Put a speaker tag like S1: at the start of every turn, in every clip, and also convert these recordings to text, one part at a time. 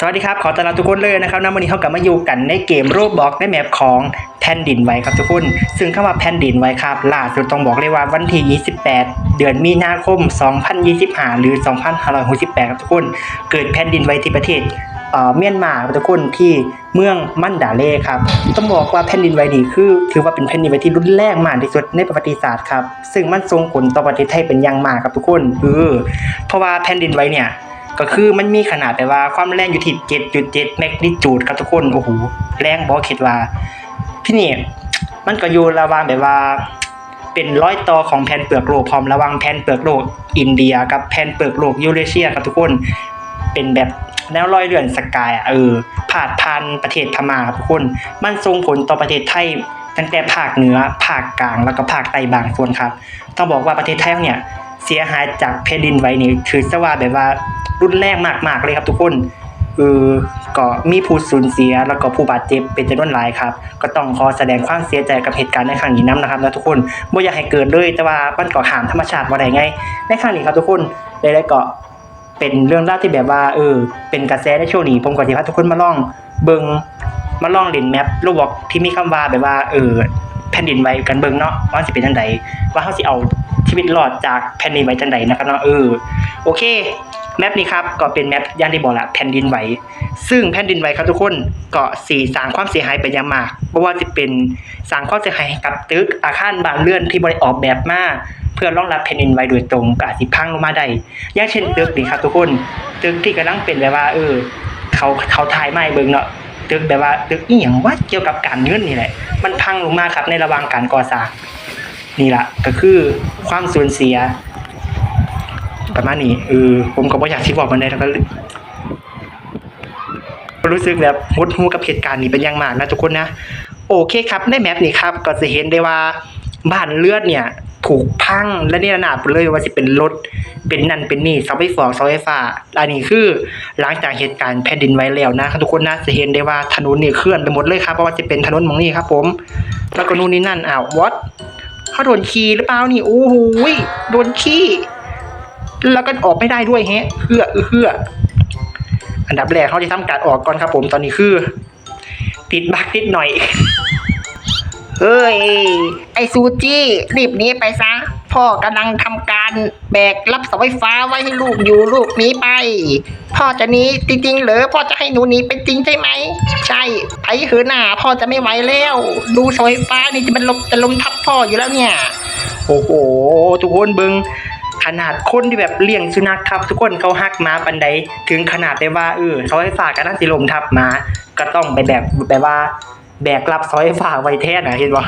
S1: สวัสดีครับ ขอต้อนรับทุกคนเลยนะครับน้ำวันนี้เขากลับมาอยู่กันในเกมรูปบล็อกในแมปของแผ่นดินไหวครับทุกคน ซึ่งคำว่าแผ่นดินไหวครับล่าสุดต้องบอกเลยว่าวันที่ 28 เดือนมีนาคม 2025 หรือ 2568 ครับทุกคน เกิดแผ่นดินไหวที่ประเทศเมียนมาครับทุกคนที่เมืองมันดาเล่ครับ ต้องบอกว่าแผ่นดินไหวนี้คือ ถือว่าเป็นแผ่นดินไหวที่รุนแรงมากที่สุดในประวัติศาสตร์ครับ ซึ่งมันส่งผลต่อประเทศไทยเป็นอย่างมากครับทุกคน เออ เพราะว่าแผ่นดินไหวเนี่ย ก็คือมันมีขนาดแบบว่าความแรงอยู่ที่7.7แมกนิจูดครับทุกคนโอ้โหแรงบอคิดว่าที่นี่มันก็อยู่ระหว่างแบบว่าเป็นร้อยต่อของแผ่นเปลือกโลกพร้อมระว่างแผ่นเปลือกโลกอินเดีย กับแผ่นเปลือกโลกยูเรเชียครับทุกคนเป็นแบบแนวรอยเลื่อนสกายอะเออผ่าดพันประเทศพม่าครับทุกคน มันส่งผลต่อประเทศไทยตั้งแต่ภาคเหนือภาคกลางแล้วก็ภาคใต้บางส่วนครับ ต้องบอกว่าประเทศไทยเนี่ย เสียหายจากแผ่นดินไหวนี่ถือซะว่าแบบว่ารุนแรงมากๆเลยครับทุกคนเออก็มีผู้สูญเสียแล้วก็ผู้บาดเจ็บเป็นจำนวนหลายครับ ก็ต้องขอแสดงความเสียใจกับเหตุการณ์ในครั้งนี้นํนะครับนะทุกคนบ่อยากให้เกิดเลยแต่ว่ามันก็หามธรรมชาติบ่ได้ไง ในครั้งนี้ครับทุกคนได้ๆก็เป็นเรื่องราวที่แบบว่าเออเป็นกระแสในช่วงนี้ผมก็สิพาทุกคนมาลองเบิงมาลองเล่นแมปโลบอกที่มีคำว่าแบบว่าเออ แผ่นดินไหวกันเบิ่งเนาะว่าสิเป็นจังไดว่าเฮาสิเอาชีวิตรอดจากแผ่นดินไหวจังไดนะครับเนาะเออโอเคแมปนี้ครับก็เป็นแมปย่างที่บอกละแผ่นดินไหวซึ่งแผ่นดินไหวครับทุกคนก็สี่สร้างความเสียหายเป็นอย่างมากเพราะว่าจะเป็นสร้างความเสียหายกับตึกอาคารบานเรือนที่บริออกแบบมาเพื่อรองรับแผ่นดินไหวโดยตรงก็อาจสิพังลงมาได้อย่างเช่นตึกนี่ครับทุกคนตึกที่กำลังเป็นแบบว่าเออเขาเขาถ่ายไมาให้เบิ่งเนาะ ตึกแบบว่าตึกอีหยังว่าเกี่ยวกับการเงินนี่แหละ มันพังลงมาครับในระหว่างการก่อสร้างนี่ละก็คือความสูญเสีย ประมาณนี้เออผมก็บ่อยากที่บอกมันได้แล้วก็รู้สึกแบบหดหูกับเหตุการณ์นี้เป็นอย่างมากนะทุกคนนะ โอเคครับในแมปนี้ครับ ก็จะเห็นได้ว่าบ้านเลือดเนี่ย ถูกพังและนี่ระนาดเลยว่าจะเป็นรถเป็นนั่นเป็นนี่เสาไฟฟ้าเสาไฟฟ้าอันนี้คือหลังจากเหตุการณ์แผ่นดินไหวแล้วนะทุกคนนะจะเห็นได้ว่าถนนนี่เคลื่อนไปหมดเลยครับเพราะว่าจะเป็นถนนมองนี่ครับ ผม แล้วก็นู่นนี่นั่นอ้าววอตเขาโดนขี่หรือเปล่านี่โอ้โหโดนขี่แล้วก็ออกไม่ได้ด้วยแฮะเพื่อเพื่ออันดับแรกเขาจะทำการออกก่อนครับ ผมตอนนี้คือ ติดบักนิดหน่อย
S2: เฮ้ย ไอซูจี้รีบหนี้ไปซะ พ่อกำลังทำการแบกรับเสาไฟฟ้าไว้ให้ลูกอยู่ลูกหนี้ไป พ่อจะหนี้จริงๆเหรอพ่อจะให้หนูหนีเป็นจริงใช่ไหม ใช่ไปเหือะหน้าพ่อจะไม่ไหวแล้ว ดูเสาไฟฟ้านี่จะมันลมจะลมทับพ่ออยู่แล้วเนี่ย
S1: โอ้โหทุกคนเบิงขนาดคนที่แบบเลี้ยงสุนัขครับ ทุกคนเขาหักหมาปันใดถึงขนาดได้ว่าเออเขาให้ฝากกันนั่งสิลมทับหมาก็ต้องไปแบบแบบว่า แบกรับซอยฝ่าไว้แท้นะเห็นบ่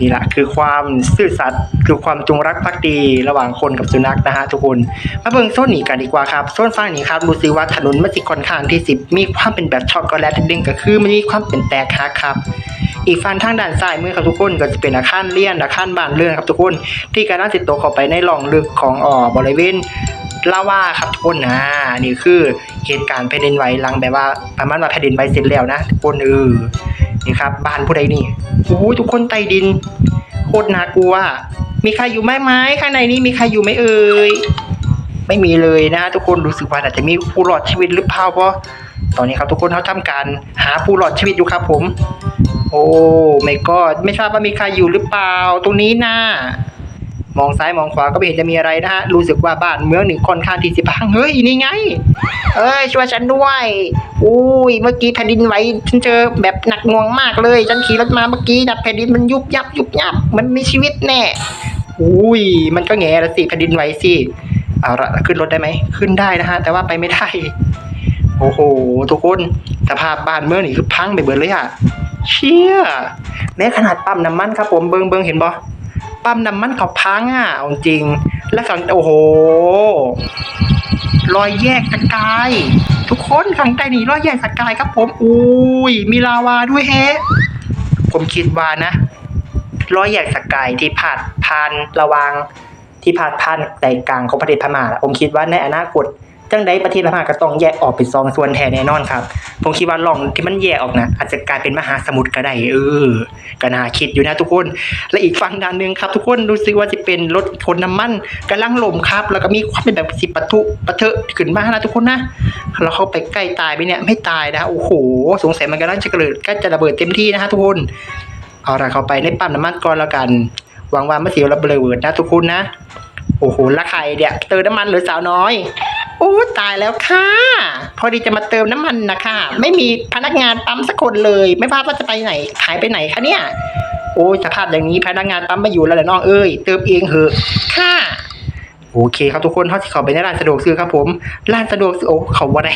S1: นี่แหละคือความซื่อสัตย์คือความจงรักภักดีระหว่างคนกับสุนัขนะฮะทุกคน มาเบิ่งโซนนี้กันดีกว่าครับโซนฝั่งนี้ครับรู้สึกว่าถนนมันสิค่อนข้างที่สิมีความเป็นแบบช็อกโกแลตนิดนึงก็คือมันมีความเป็นแตกหักครับ อีกฝั่งทางด้านซ้ายมือครับทุกคนก็จะเป็นอาคารเรียนอาคารบ้านเรือนครับทุกคน ที่กำลังติดตัวเข้าไปในหล่องลึกของอ่อบริเวณ ลาวาครับทุกคนนะนี่คือเหตุการณ์แผ่นดินไหวหลังแบบว่าประมาณว่าแผ่นดินไหวเสร็จแล้วนะทุกคนเออนี่ครับบ้านผู้ใดนี่โอ้ยทุกคนใต้ดินโคตรน่ากลัวมีใครอยู่ไหมไหมข้างในนี้มีใครอยู่ไหมเอ่ยไม่มีเลยนะทุกคนรู้สึกว่าอาจจะมีผู้รอดชีวิตหรือเปล่าเพราะตอนนี้ครับทุกคนเขาทำการหาผู้รอดชีวิตอยู่ครับผม โอ้ไม่ก็ไม่ทราบว่ามีใครอยู่หรือเปล่า ตรงนี้นะ มองซ้ายมองขวาก็ไม่เห็นจะมีอะไรนะฮะรู้สึกว่าบ้านเมืองหนึ่งค่อนข้างที่สิพังเฮ้ยนี่ไง
S2: เอ้ยช่วยฉันด้วยอุ้ยเมื่อกี้แผ่นดินไหวฉันเจอแบบหนักหน่วงมากเลย ฉันขี่รถมาเมื่อกี้นะแผ่นดินมันยุบยับยุบยับมันมีชีวิตแน่
S1: อุ้ยมันก็แง่ละสิแผ่นดินไหวสิเอาละขึ้นรถได้ไหมขึ้นได้นะฮะแต่ว่าไปไม่ได้โอ้โหทุกคนสภาพบ้านเมืองนี่คือพังไปเบิดเลยอะเชี่ยแม้ขนาดปั๊มน้ำมันครับผมเบิงเบิงเห็นบ่ ปั๊มน้ำมันเขาพังอะเอาจริง และขังโอ้โหรอยแยกสกาย ทุกคนข้างใต้นี่รอยแยกสกายครับผมอุ้ยมีลาวาด้วยแฮะผมคิดว่านะรอยแยกสกายที่ผ่านผ่านระวางที่ผ่านผ่านใจกลางของประเทศพม่าผมคิดว่าในอนาคต จังใดประเทศพม่าก็ต้องแยกออกเป็นสองส่วนแท้แน่นอนครับ ผมคิดว่าล่องที่มันแยกออกนะอาจจะกลายเป็นมหาสมุทรก็ได้เออก็น่าคิดอยู่นะทุกคน และอีกฝั่งด้านหนึ่งครับ ทุกคนรู้สึกว่าจะเป็นรถขนน้ำมันกำลังลมครับ แล้วก็มีความเป็นแบบสิปะทุปะเทอะขึ้นมานะทุกคนนะเราเข้าไปใกล้ตายไปเนี่ยไม่ตายนะโอ้โห สงสัยมันกำลังจะเกิดก็จะระเบิดเต็มที่นะฮะทุกคนเอาละเข้าไปในปั๊มน้ำมันก่อนแล้วกันหวังว่าไม่เสียระเบิดนะทุกคนนะ โอ้โหละใครเนี่ยเติมน้ำมันหรือสาวน้อยโอ้ตายแล้วค่ะ พอดีจะมาเติมน้ำมันนะคะไม่มีพนักงานปั๊มสักคนเลย ไม่ทราบว่าจะไปไหนหายไปไหนคะเนี่ย โอ้ยสภาพอย่างนี้พนักงานปั๊มไม่อยู่แล้วแหละน้องเอ้ยเติมเองเหอะค่ะ โอเคครับทุกคนเขาที่เขาไปในร้านสะดวกซื้อครับผมร้านสะดวกซื้อโอ้เขาว่าได้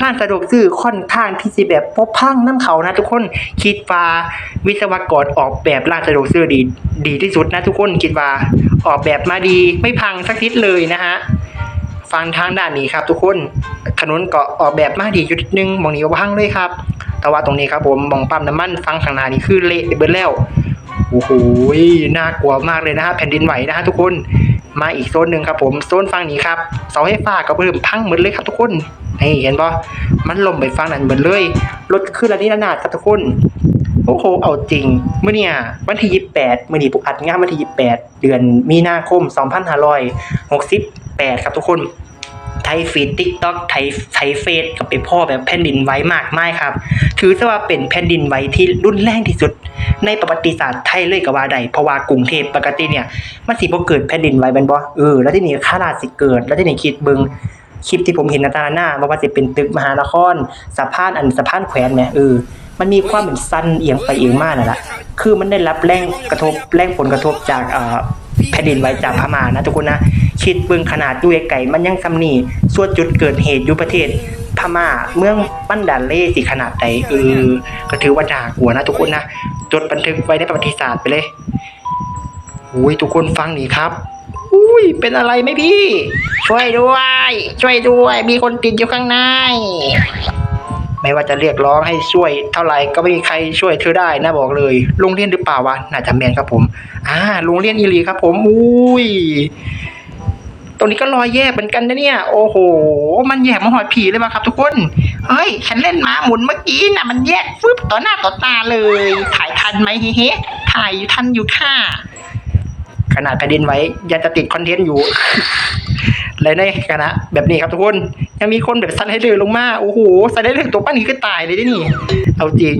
S1: ร้านสะดวกซื้อค่อนข้างที่จะแบบพบพังน้ำเขานะทุกคนคิดว่าวิศวกรออกแบบร้านสะดวกซื้อดี ดีที่สุดนะทุกคนคิดว่าออกแบบมาดีไม่พังสักนิดเลยนะฮะฟังทางด้านนี้ครับทุกคนถนนก็ออกแบบมาดีอยู่นิดนึงมองนี้ว่างเลยครับ แต่ว่าตรงนี้ครับผมมองปั๊มน้ำมันฟังข้างหน้านี่คือเละเบิดแล้วโอ้โหน่ากลัวมากเลยนะฮะแผ่นดินไหวนะฮะทุกคน มาอีกโซนหนึ่งครับผมโซนฝั่งนี้ครับเสาไฟฟ้าก็เริ่มพังหมดเลยครับทุกคนนี่เห็นปะมันลมไปฝั่งนั้นหมดเลยรถขึ้นระนี้ระนาดครับทุกคนโอ้โหเอาจริงเมื่อเนี่ยวันที่ยี่แปดมื่อนี้ปุกอัดงานวันที่ยี่แปดเดือนมีนาคมสองพันห้าร้อยหกสิบแปดครับทุกคน ยฟีดติ๊กต็อกไทยไทยเฟสกับไปพ่อแบบแผ่นดินไหวมากมายครับ ถือซะว่าเป็นแผ่นดินไหวที่รุนแรงที่สุด ในประวัติศาสตร์ไทยเลยก็ว่าได้เพราะว่ากรุงเทพปกติเนี่ยมันสิบ่เกิดแผ่นดินไหวแม่นบ่เออแล้วที่นี่ค่าราชสิเกิด แล้วที่นี่คิดเบิงคลิปที่ผมเห็นนาตาหน้าบ่ว่าสิเป็นตึกมหานครสะพานอันสะพานแขวนแหมเออมันมีความเป็นสั้นเอียงไปเอียงมากนั่นแหละคือมันได้รับแรงกระทบแรงผลกระทบจากเอ่อ แผ่นดินไหวจากพม่านะทุกคนนะคิดเบิ่งขนาดอยู่ไกลๆมันยังซ้ำนี่ส่วนจุดเกิดเหตุอยู่ประเทศพม่าเมืองปั้นดานเล่สิขนาดใดเออก็ถือว่าน่ากลัวนะทุกคนนะจดบันทึกไว้ในประวัติศาสตร์ไปเลยอุ้ยทุกคนฟังนี่ครับอุ้ยเป็นอะไรไหมพี่
S2: ช่วยด้วย ช่วยด้วย มีคนติดอยู่ข้างใน
S1: ไม่ว่าจะเรียกร้องให้ช่วยเท่าไหร่ก็ไม่มีใครช่วยเธอได้นะบอกเลยโรงเรียนหรือเปล่าวะน่าจะแมนครับผม อ่าโรงเรียนอีหลีครับ ผมอุ้ยตรงนี้ก็รอยแยกเหมือนกันนะเนี่ย โอ้โห มันแยกมาหอยผีเลยมาครับทุกคน
S2: เฮ้ย ฉันเล่นม้าหมุนเมื่อกี้น่ะ มันแยกฟึบต่อหน้าต่อตาเลย ถ่ายทันไหมเฮ้เฮ้ถ่ายอยู่ทันอยู่ค่ะ
S1: ขนาดแผ่นดินไหว้ยังจะติดคอนเทนต์อยู่ เลยในคณะแบบนี้ครับทุกคน ยังมีคนแบบซันให้เรือลงมา โอ้โหซันให้เรือตัวปั้นนี้ก็ตายเลยดินี่ เอาจริง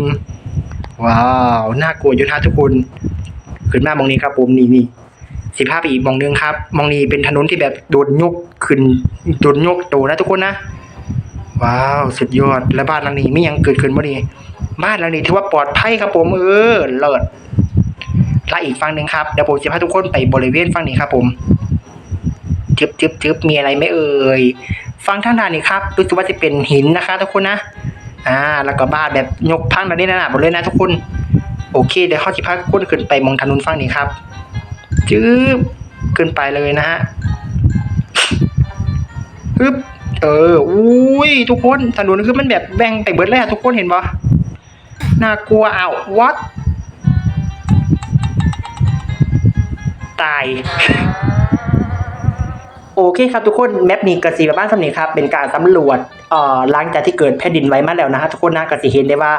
S1: ว้าว น่ากลัวอยู่นะทุกคน ขึ้นมามองนี้ครับผมนี่นี่สิบห้าปีอีกมองนึงครับมองนี้เป็นถนนที่แบบโดนยกขึ้นโดนยกโตนะทุกคนนะว้าวสุดยอดและบ้านหลังนี้ไม่ยังเกิดขึ้นบ่นี่บ้านหลังนี้ถือว่าปลอดภัยครับผมเออเลิศ และอีกฝั่งหนึ่งครับเดี๋ยวผมจะพาทุกคนไปบริเวณฝั่งนี้ครับผมจึบจึบจึบมีอะไรไหมเอ่ยฝั่งทางด้านนี้ครับรู้สึกว่าจะเป็นหินนะคะ ทุกคนนะอ่าแล้วก็บ้านแบบยกพังแบบนี้นะหมดเลยนะทุกคน โอเคเดี๋ยวเขาจะพาทุกคนขึ้นไปมองถนนฝั่งนี้ครับจึบขึ้นไปเลยนะฮะฮึบเอออุ้ยทุกคนถนนคือมันแบบแบ่งไปเบิดเลยอะทุกคนเห็นปะน่ากลัวอ้าว what ตาย โอเคครับทุกคนแมปนี้กสีแบบบ้านสำนีครับ เป็นการสำรวจ เอ่อหลังจากที่เกิดแผ่นดินไหวมาแล้วนะฮะทุกคนนะกสีเห็นได้ว่า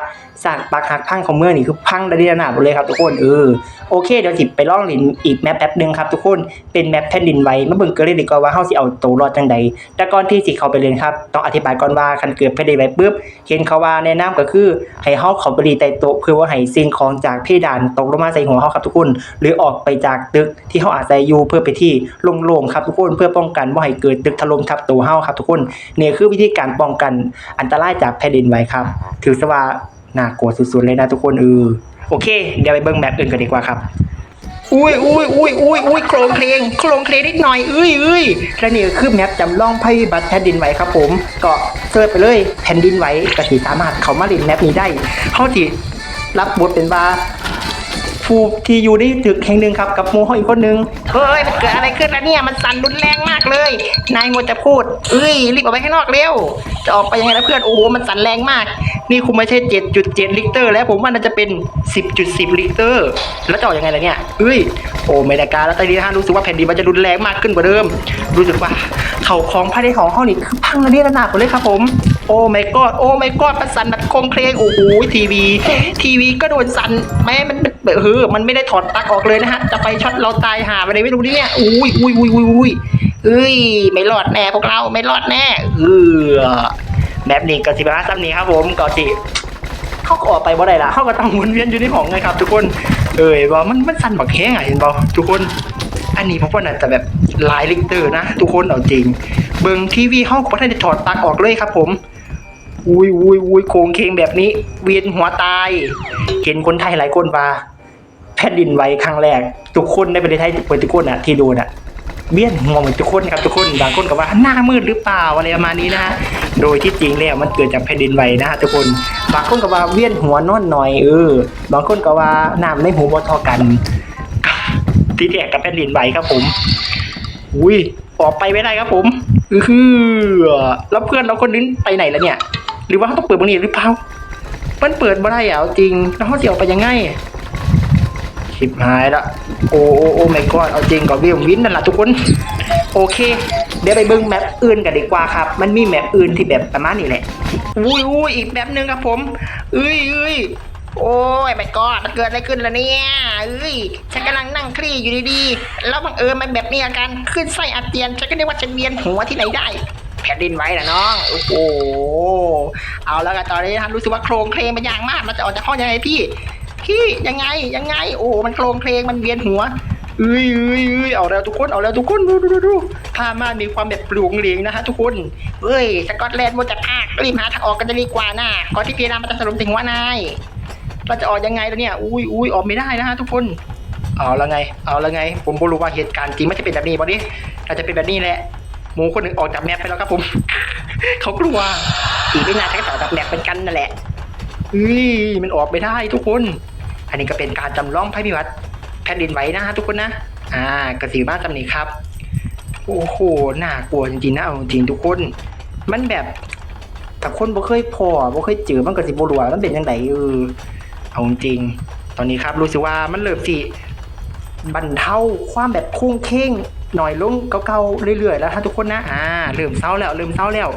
S1: ซากปักหักพังของเมืองนี่คือพังระดีระนาบหมดเลยครับทุกคนเออโอเคเดี๋ยวสิไปล่องลินอีกแมปแป๊บหนึงครับทุกคนเป็นแมปแผ่นดินไหวมาเบิ่งกันเลยดีกว่าว่าเฮาสิเอาตัวรอดจังใดแต่ก่อนที่สิเข้าไปเรียนครับต้องอธิบายก่อนว่าคันเกิดแผ่นดินไหวปุ๊บเห็นเขาว่าแนะนำก็คือให้เฮาเข้าไปรีใต้โต๊ะเพื่อว่าให้สิ่งของจากเพดานตกลงมาใส่หัวเฮาครับทุกคน หรือออกไปจากตึกที่เฮาอาศัยอยู่เพื่อไปที่โล่งๆครับทุกคนเพื่อป้องกันว่าให้เกิดตึกถล่มทับตัวเฮาครับทุกคนนี่คือวิธีการปองกันอันตรายจากแผ่นดินไหวครับ ถือซะว่าน่ากลัวสุดๆเลยนะทุกคนเออโอเค เดี๋ยวไปเบิ่งแบบอื่นกันดีกว่าครับอุ้ยอุ้ยอุ้ยอุ้ยอุ้ยโครงเพลงโครงเพลงนิดหน่อยเอ้ยเอ้ยและนี่คือแมปจำลองภัยพิบัติแผ่นดินไหวครับผม ก็เสิร์ชไปเลยแผ่นดินไหวก็สิสามารถเข้ามาเล่นแมปนี้ได้เขาสิรับบทเป็นว่า ผู้ที่อยู่ในตึกแห่งหนึ่งครับกับหมูเขาอีกคนหนึ่ง
S2: เฮ้ยมันเกิดอะไรขึ้นแล้วเนี่ยมันสั่นรุนแรงมากเลย นายมัวจะพูดเอ้ยรีบออกไปข้างนอกเร็วจะออกไปยังไงนะเพื่อนโอ้โหมันสั่นแรงมาก
S1: นี่คงไม่ใช่ 7.7 ลิตรแล้วผมว่าน่าจะเป็น 10.10 ลิตรแล้วจะออกยังไงล่ะเนี่ยเอ้ยโอ้ไม่ได้การแล้วตอนนี้ฮะรู้สึกว่าแผ่นดินมันจะรุนแรงมากขึ้นกว่าเดิม รู้สึกว่าเข่าของภายในของห้องนี่คือพังระเนระนาดหมดเลยครับผมโอ้ไม่กอดโอ้ไม่กอดมันสั่นแบบคงเคลงโอ้โหทีวี ทีวีก็โดนสั่นแม้มันเเฮ้อมันไม่ได้ถอดปลั๊กออกเลยนะฮะ จะไปช็อตเราตายหาไปเลยไม่รู้เนี่ยอุ้ยอุ้ยอุ้ยอุ้ยอุ้ย
S2: เอ้ยไม่รอดแน่พวกเราไม่รอดแน่
S1: เออแบบนี้ก็สิบห้าซ้ำนี้ครับผมก็สิเขาก็ออกไปบ่ได้ละเขาก็ต้องวนเวียนอยู่ในห้องไงครับ ทุกคนเอ้ยบอมันมันสั่นบักแห้งอะเห็นบอทุกคน อันนี้ผมว่าน่าจะแบบลายลิกเตอร์นะ ทุกคนเอาจริง เบิ่งทีวีห้องก็ไม่ได้ถอดปลั๊กออกเลยครับผม อุ้ยอุ้ยอุ้ยโคงเคงแบบนี้ เวียนหัวตาย เห็นคนไทยหลายคนว่าแผ่นดินไหวครั้งแรก ทุกคนในประเทศไทยทุกคนอะที่ดูน่ะเบี้ยนหัวเหมือนทุกคนครับทุกคนบางคนก็ว่าหน้ามืดหรือเปล่าอะไรประมาณนี้นะฮะโดยที่จริงแล้วมันเกิดจากแผ่นดินไหวนะฮะทุกคนบางคนก็ว่าเวียนหัวนอนหน่อยเออบางคนก็ว่าน้ำในหูบ่ทอกันที่แท้กับแผ่นดินไหวครับผม อุ้ยออกไปไม่ได้ครับผม อือแล้วเพื่อนเราคนนึงไปไหนแล้วเนี่ย รือว่าเขาต้องเปิดบางนี้หรือเปล่า มันเปิดบ่ได้อะเอจริง แล้วเขาจะออกไปยังไงชิบหายละ โอ้โอ้โอ้ไม่กอดเอาจริงก็วิววินนั่นแหละทุกคน โอเค เดี๋ยวไปเบิ่งแมปอื่นกันดีกว่าครับ มันมีแมปอื่นที่แบบประมาณนี้แหละ
S2: อุ้ยอุ้ยอีกแบบหนึ่งครับผมเอ้ยเอ้ยโอ้ยไม่กอดมันเกิดอะไรขึ้นล่ะเนี่ยเอ้ย ฉันกำลังนั่งคลี่อยู่ดีๆ แล้วบังเอิญมันแบบมีอาการขึ้นไส้อาเจียน ฉันก็นึกว่าฉันเวียนหัวที่ไหนได้ แผ่นดินไหวนะน้องโอ้โหเอาแล้วกันตอนนี้ท่านรู้สึกว่าโครงเคลงมันอย่างมากมันจะออกจากห้องยังไงพี่พี่ยังไงยังไง โอ้มันโครงเคลงมันเวียนหัว
S1: เอ้ยเอ้ยเอ้ยเอาแล้วทุกคนเอาแล้วทุกคนดูดูดูดูผ้าม่านมีความแบบปลุงเหลียงนะฮะทุกคน
S2: เฮ้ยสกอตแลนด์มัวจะพากรีบหาทางออกกันจะดีกว่านะก่อนที่พีนามันจะสรุปถึงว่านาย
S1: เราจะออกยังไงแล้วเนี่ยอุ้ยอุ้ยออกไม่ได้นะฮะทุกคนเอาแล้วไง เอาแล้วไง ผมรู้ว่าเหตุการณ์จริงไม่ใช่เป็นแบบนี้บอดี้อาจจะเป็นแบบนี้แหละ หมูคนหนึ่งออกจากแมปไปแล้วครับผม เขากลัว
S2: อีกไม่นานฉันก็ต่อจากแบบเป็นกันนั่นแหละ
S1: เฮ้ยมันออกไม่ได้ทุกคน อันนี้ก็เป็นการจำลองภัยพิบัติแผ่นดินไหวนะฮะทุกคนนะ อ่ากระสีบ้านจำนี้ครับ โอ้โหน่ากลัวจริงๆนะเอาจริงๆทุกคน มันแบบแต่คนบ่เคยพอบ่เคยเจอมันก็สิบ่รู้ว่ามันเป็นยังไงเออเอาจริง ตอนนี้ครับรู้สึกว่ามันเริ่มสิบรรเทาความแบบคุ้งเข่ง หน่อยลงเก่าๆเรื่อยๆแล้วถ้าทุกคนนะอ่าเริ่มเศร้าแล้วเริ่มเศร้าแล้ว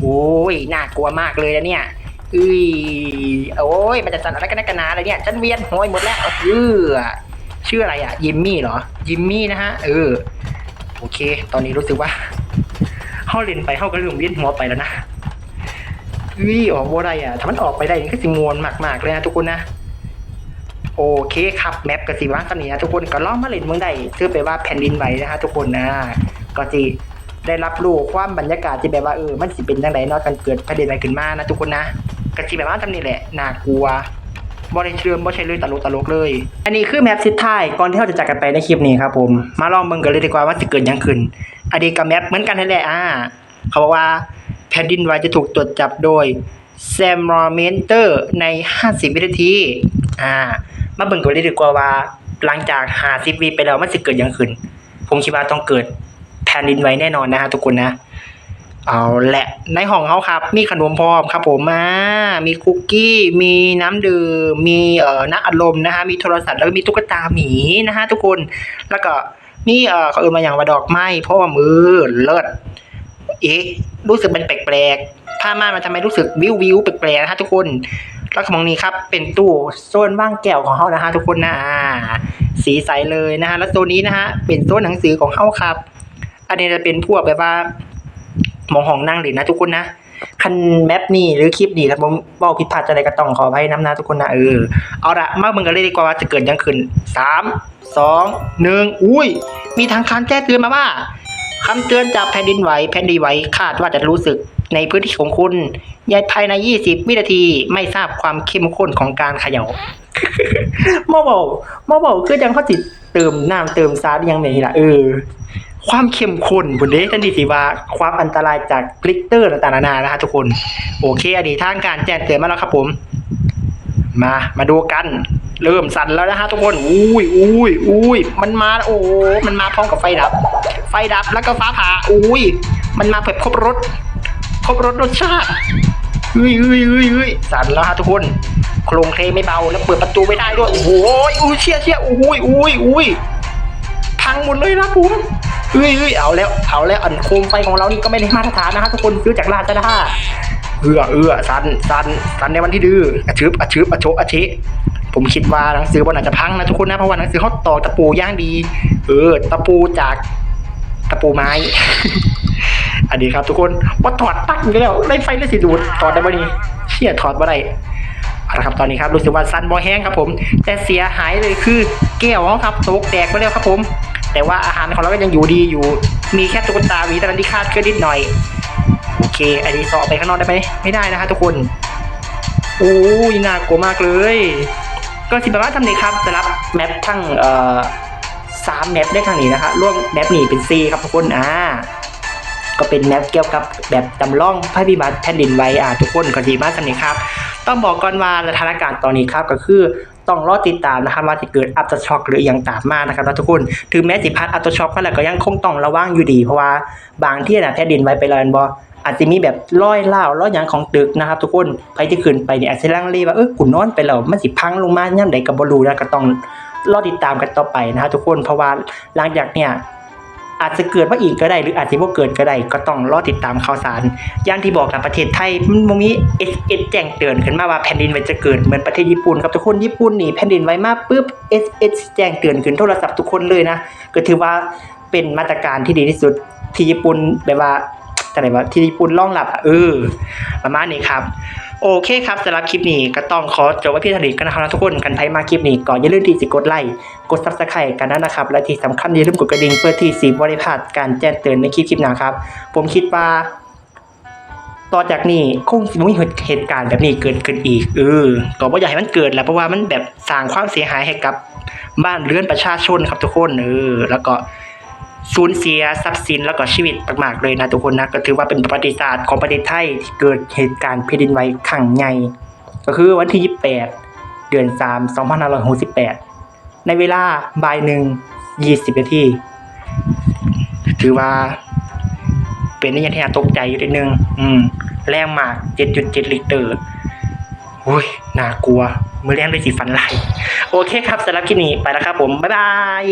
S1: โอ้ยน่ากลัวมากเลยนะเนี่ยเอ้ยโอ้ยมันจะสั่นอะไรกันนักนหนาอะไรเนี่ยฉันเวียนหัวหมดแล้วเออชื่ออะไรอะยิมมี่เหรอยิมมี่นะฮะเออโอเค ตอนนี้รู้สึกว่าเข้าเล่นไปเข้าก็เริ่มเวียนหัวไปแล้วนะเฮ้ยออกบ่ได้อะถ้ามันออกไปได้นี่ก็สิมวนมากๆเลยนะทุกคนนะ โอเคครับแมปกสิว่าสนีนะทุกคนก็ล่องมาเล่นเมืองใดซื้อไปว่าแผ่นดินไหวนะฮะทุกคนนะก็จีได้รับรู้ความบรรยากาศที่แบบว่าเออมันสิเป็นจังไดเนาะกันเกิดแผ่นดินอะไหวขึ้นมานะทุกคนนะก็จีแบบว่าทำนี่แหละน่ากลัวบ่ได้เชื่อมบ่ใช่เลยตลกตลกเลย อันนี้คือแมปสุดท้ายก่อนที่เราจะจากกันไปในคลิปนี้ครับผม มาลองเบิ่งกันเลยดีกว่าว่าจะเกิดยังขึ้นอันนี้กับแมปเหมือนกันนั่นแหละอ่าเขาบอกว่าแผ่นดินไหวจะถูกตรวจจับโดยแซมรอเมนเตอร์ใน 50 วินาทีอ่า มาเบิ่งกันเลยดีกว่าว่าหลังจาก50วิไปแล้วมันจะเกิดยังขึ้น ผมคิดว่าต้องเกิดแผ่นดินไหวแน่นอนนะฮะทุกคนนะ เอาแหละในห้องเขาครับ มีขนมพร้อมครับผมมามีคุกกี้ มีน้ำดื่ม มีเอ่อน้ำอัดลมนะฮะ มีโทรศัพท์แล้วก็มีตุ๊กตาหมีนะฮะทุกคน แล้วก็มีเอ่อเขาเอ่ยมาอย่างว่าดอกไม้พ่อมือเลิศเอ๊ะรู้สึกมันแปลกๆผ้าม่านมันทำไมรู้สึกวิววิวแปลกๆนะฮะทุกคน แล้วก็มองนี้ครับ เป็นตู้โซนว่างแก้วของเขานะฮะทุกคนนะสีใสเลยนะฮะแล้วตัวนี้นะฮะเป็นโซนหนังสือของเขาครับ อันนี้จะเป็นพวกแบบว่าหมองห้องนั่งเล่นนะทุกคนนะคันแมปนี่หรือคลิปนี่ครับผมบอกผิดพลาดอะไรก็ต้องขออภัยน้ำนะทุกคนนะเออเอาละมาเบิ่งกันเลยดีกว่าว่าจะเกิดยังขึ้นสามสองหนึ่งอุ้ย มีทางการแจ้งเตือนมาว่า คำเตือนจากแผ่นดินไหวแผ่นดินไหวคาดว่าจะรู้สึกในพื้นที่ของคุณยายภายใน 20 วินาทีไม่ทราบความเข้มข้นของการเขย่าหมอบอกมอบอกคือยังเขาติดเติมน้ำเติมซาดยังไงล่ะเออ ความเข้มข้นบุนเดทันทีสิว่าความอันตรายจากกลิตเตอร์ต่างๆนานานะฮะทุกคน โอเค อดีตทางการแจ้งเตือนมาแล้วครับผม มา มาดูกัน
S2: เริ่มสั่นแล้วนะฮะทุกคนอุ้ยอุ้ยอุ้ยมันมาโอ้มันมาพร้อมกับไฟดับ ไฟดับแล้วก็ฟ้าผ่าอุ้ยมันมาแบบครบรถครบรถรสชาติเฮ้ยเฮ้ยเฮ้ยเฮ้ยสั่นแล้วฮะทุกคน โครงเคลไม่เบาแล้วเปิดประตูไม่ได้ด้วยโอ้โหอุ้ยเชี่ยเชี่ยอุ้ยอุ้ยอุ้ยพังหมดเลยนะผมเฮ้ยเฮ้ยเอาแล้วเอาแล้วอันโคมไฟของเรานี่ก็ไม่ได้มาตรฐานนะฮะทุกคนซื้อจากร้านจ้าด้า เอื้อเอื้อสันสันสันในวันที่ดื้ออะชึบอะชึบอะโชอะเชะผมคิดว่าหนังสือบนอาจจะพังนะทุกคนนะเพราะว่าหนังสือเขาต่อตะปูย่างดี เออ ตะปูจากตะปูไม้ อันนี้ครับทุกคนว่าถอดตั้งไปแล้วไล่ไฟไล่สีดูดถอดได้ปะนี่เชี่ยถอดมาได้เอาละครับตอนนี้ครับรู้สึกว่าซันบอแห้งครับผม แต่เสียหายเลยคือแก้วครับตกแตกไปแล้วครับผม แต่ว่าอาหารของเราก็ยังอยู่ดีอยู่ มีแค่ตุ๊กตาหวีตะนันที่คาดเกินนิดหน่อย เคอันนี้สอไปข้างนอกได้ไหมไม่ได้นะฮะทุกคนโอ้ยน่ากลัวมากเลย ก็สิบประมาณทำนี้ครับสำหรับแมปทั้งเอ่อสามแมปได้ครั้งนี้นะฮะร่วมแมปนี้เป็นซีครับทุกคนอ่าก็เป็นแมปเกี่ยวกับแบบจำลองภัยพิบัติแผ่นดินไหวอ่าทุกคนก็ดีมากสำนี้ครับ ต้องบอกก่อนว่าสถานการณ์ตอนนี้ครับก็คือต้องรอติดตามนะครับว่าจะเกิดอัตช็อคหรืออย่างตามมานะครับทุกคนถึงแม้สิพัดอัตช็อคมาแล้วก็ยังคงต้องระวังอยู่ดี เพราะว่าบางที่นะแผ่นดินไหวไปแล้วบอ อาจจะมีแบบร้อยเล่าร้อยอย่างของตึกนะครับทุกคนใครที่ขึ้นไปเนี่ยอาจจะลังเลว่าเออกูนอนไปแล้วมันสิพังลงมาย่ำใดกับบรูนะก็ต้องรอติดตามกันต่อไปนะครับทุกคนเพราะว่าหลังจากเนี่ยอาจจะเกิดว่าอีกก็ได้ หรืออาจจะบ่เกิดก็ได้ ก็ต้องรอติดตามข่าวสาร อย่างที่บอกกับประเทศไทยมันบ่มี SS แจ้งเตือนขึ้นมาว่าแผ่นดินไหวจะเกิดเหมือนประเทศญี่ปุ่นครับทุกคนญี่ปุ่นนี่แผ่นดินไหวมาปุ๊บ SS แจ้งเตือนขึ้นโทรศัพท์ทุกคนเลยนะก็ถือว่าเป็นมาตรการที่ดีที่สุดที่ญี่ปุ่นแบบว่า จะไหนว่าที่ญี่ปุ่นรองรับอะเออประมาณนี้ครับ โอเคครับสำหรับคลิปนี้ก็ต้องขอจบไว้เพียงเท่านี้กันนะครับทุกคนกันไพ่มาคลิปนี้ก่อนอย่าลืมที่จะกดไลค์กดซับสไครต์กันนะครับ และที่สำคัญอย่าลืมกดกระดิ่งเพื่อที่สีบริพาดการแจ้งเตือนในคลิปคลิปหน้าครับ ผมคิดว่าต่อจากนี้คงมีเหตุการณ์แบบนี้เกิดขึ้นอีกเออก็บ่อยากให้มันเกิดแหละเพราะว่ามันแบบสร้างความเสียหายให้กับบ้านเรือนประชาชนครับทุกคนเออแล้วก็ สูญเสียทรัพย์สินแล้วก็ชีวิตมากๆเลยนะทุกคนนะก็ถือว่าเป็นประวัติศาสตร์ของประเทศไทยที่เกิดเหตุการณ์แผ่นดินไหวครั้งใหญ่ก็คือวันที่ 28 เดือน 3 2568 ในเวลาบ่ายหนึ่ง20นาทีถือว่า เป็นนิยามที่น่าตกใจอยู่นิดนึง อืม แรงมาก 7.7 ลิตรโอ้ยน่ากลัว มือแรงเลยสีฟันไหลโอเคครับสำหรับคลิปนี้ไปแล้วครับผม บ๊ายบาย